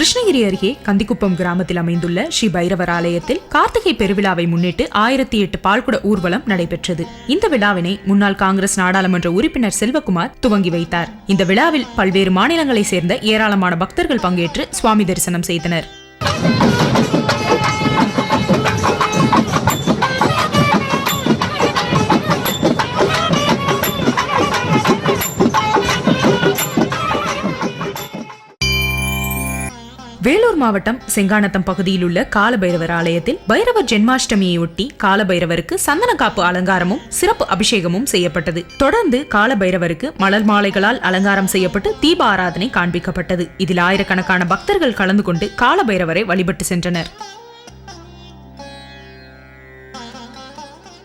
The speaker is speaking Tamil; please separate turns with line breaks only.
கிருஷ்ணகிரி அருகே கந்திக்குப்பம் கிராமத்தில் அமைந்துள்ள ஸ்ரீ பைரவர் ஆலயத்தில் கார்த்திகை பெருவிழாவை முன்னிட்டு ஆயிரத்தி எட்டு பால்குட ஊர்வலம் நடைபெற்றது. இந்த விழாவினை முன்னாள் காங்கிரஸ் நாடாளுமன்ற உறுப்பினர் செல்வகுமார் துவங்கி வைத்தார். இந்த விழாவில் பல்வேறு மாநிலங்களைச் சேர்ந்த ஏராளமான பக்தர்கள் பங்கேற்று சுவாமி தரிசனம் செய்தனர். வேலூர் மாவட்டம் செங்கானத்தம் பகுதியில் உள்ள காலபைரவர் ஆலயத்தில் பைரவர் ஜென்மாஷ்டமியையொட்டி காலபைரவருக்கு சந்தன காப்பு அலங்காரமும் சிறப்பு அபிஷேகமும் செய்யப்பட்டது. தொடர்ந்து காலபைரவருக்கு மலர் மாலைகளால் அலங்காரம் செய்யப்பட்டு தீப ஆராதனை காண்பிக்கப்பட்டது. இதில் ஆயிரக்கணக்கான பக்தர்கள் கலந்து கொண்டு காலபைரவரை வழிபட்டு சென்றனர்.